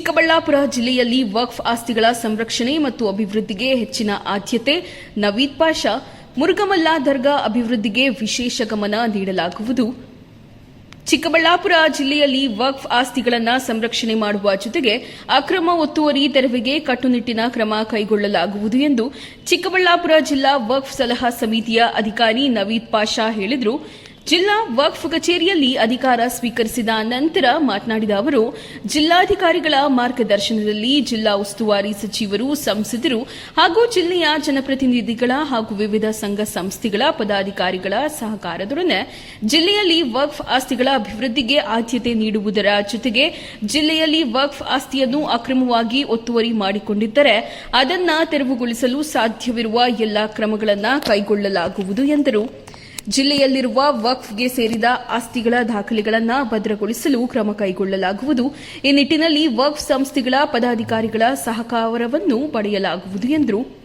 ಚಿಕ್ಕಬಳ್ಳಾಪುರ ಜಿಲ್ಲೆಯಲ್ಲಿ ವಕ್ಫ್ ಆಸ್ತಿಗಳ ಸಂರಕ್ಷಣೆ ಮತ್ತು ಅಭಿವೃದ್ಧಿಗೆ ಹೆಚ್ಚಿನ ಆದ್ಯತೆ ನವೀದ್ ಪಾಷಾ, ಮುರುಗಮಲ್ಲ ದರ್ಗಾ ಅಭಿವೃದ್ಧಿಗೆ ವಿಶೇಷ ಗಮನ ನೀಡಲಾಗುವುದು. ಚಿಕ್ಕಬಳ್ಳಾಪುರ ಜಿಲ್ಲೆಯಲ್ಲಿ ವಕ್ಫ್ ಆಸ್ತಿಗಳನ್ನು ಸಂರಕ್ಷಣೆ ಮಾಡುವ ಜೊತೆಗೆ ಅಕ್ರಮ ಒತ್ತುವರಿ ತೆರವಿಗೆ ಕಟ್ಟುನಿಟ್ಟಿನ ಕ್ರಮ ಕೈಗೊಳ್ಳಲಾಗುವುದು ಎಂದು ಚಿಕ್ಕಬಳ್ಳಾಪುರ ಜಿಲ್ಲಾ ವಕ್ಫ್ ಸಲಹಾ ಸಮಿತಿಯ ಅಧಿಕಾರಿ ನವೀದ್ ಪಾಷಾ ಹೇಳಿದರು. ಜಿಲ್ಲಾ ವಕ್ಫ್ ಕಚೇರಿಯಲ್ಲಿ ಅಧಿಕಾರ ಸ್ವೀಕರಿಸಿದ ನಂತರ ಮಾತನಾಡಿದ ಅವರು, ಜಿಲ್ಲಾಧಿಕಾರಿಗಳ ಮಾರ್ಗದರ್ಶನದಲ್ಲಿ ಜಿಲ್ಲಾ ಉಸ್ತುವಾರಿ ಸಚಿವರು, ಸಂಸದರು ಹಾಗೂ ಜಿಲ್ಲೆಯ ಜನಪ್ರತಿನಿಧಿಗಳ ಹಾಗೂ ವಿವಿಧ ಸಂಘ ಸಂಸ್ಥೆಗಳ ಪದಾಧಿಕಾರಿಗಳ ಸಹಕಾರದೊಡನೆ ಜಿಲ್ಲೆಯಲ್ಲಿ ವಕ್ಫ್ ಆಸ್ತಿಗಳ ಅಭಿವೃದ್ಧಿಗೆ ಆದ್ಯತೆ ನೀಡುವುದರ ಜೊತೆಗೆ ಜಿಲ್ಲೆಯಲ್ಲಿ ವಕ್ಫ್ ಆಸ್ತಿಯನ್ನು ಅಕ್ರಮವಾಗಿ ಒತ್ತುವರಿ ಮಾಡಿಕೊಂಡಿದ್ದರೆ ಅದನ್ನು ತೆರವುಗೊಳಿಸಲು ಸಾಧ್ಯವಿರುವ ಎಲ್ಲಾ ಕ್ರಮಗಳನ್ನು ಕೈಗೊಳ್ಳಲಾಗುವುದು ಎಂದರು. ಜಿಲ್ಲೆಯಲ್ಲಿರುವ ವಕ್ಫ್ಗೆ ಸೇರಿದ ಆಸ್ತಿಗಳ ದಾಖಲೆಗಳನ್ನು ಭದ್ರಗೊಳಿಸಲು ಕ್ರಮ ಕೈಗೊಳ್ಳಲಾಗುವುದು. ಈ ನಿಟ್ಟಿನಲ್ಲಿ ವಕ್ಫ್ ಸಂಸ್ಥೆಗಳ ಪದಾಧಿಕಾರಿಗಳ ಸಹಕಾರವನ್ನು ಪಡೆಯಲಾಗುವುದು ಎಂದರು.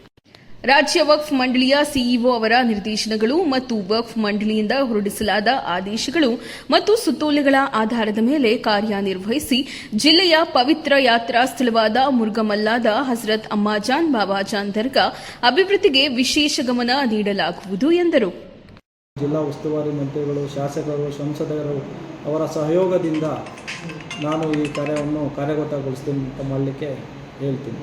ರಾಜ್ಯ ವಕ್ಫ್ ಮಂಡಳಿಯ ಸಿಇಒ ಅವರ ನಿರ್ದೇಶನಗಳು ಮತ್ತು ವಕ್ಫ್ ಮಂಡಳಿಯಿಂದ ಹೊರಡಿಸಲಾದ ಆದೇಶಗಳು ಮತ್ತು ಸುತ್ತೋಲೆಗಳ ಆಧಾರದ ಮೇಲೆ ಕಾರ್ಯನಿರ್ವಹಿಸಿ ಜಿಲ್ಲೆಯ ಪವಿತ್ರ ಯಾತ್ರಾ ಸ್ಥಳವಾದ ಮುರ್ಗಮಲ್ಲಾದ ಹಜರತ್ ಅಮ್ಮಾಜಾನ್ ಬಾಬಾಜಾನ್ ದರ್ಗಾ ಅಭಿವೃದ್ಧಿಗೆ ವಿಶೇಷ ಗಮನ ನೀಡಲಾಗುವುದು ಎಂದರು. ಜಿಲ್ಲಾ ಉಸ್ತುವಾರಿ ಮಂತ್ರಿಗಳು ಶಾಸಕರು ಸಂಸದರು ಅವರ ಸಹಯೋಗದಿಂದ ನಾನು ಈ ಕಾರ್ಯವನ್ನು ಕಾರ್ಯಗತಗೊಳಿಸ್ತೀನಿ ಅಂತ ಮಾಡಲಿಕ್ಕೆ ಹೇಳ್ತೀನಿ.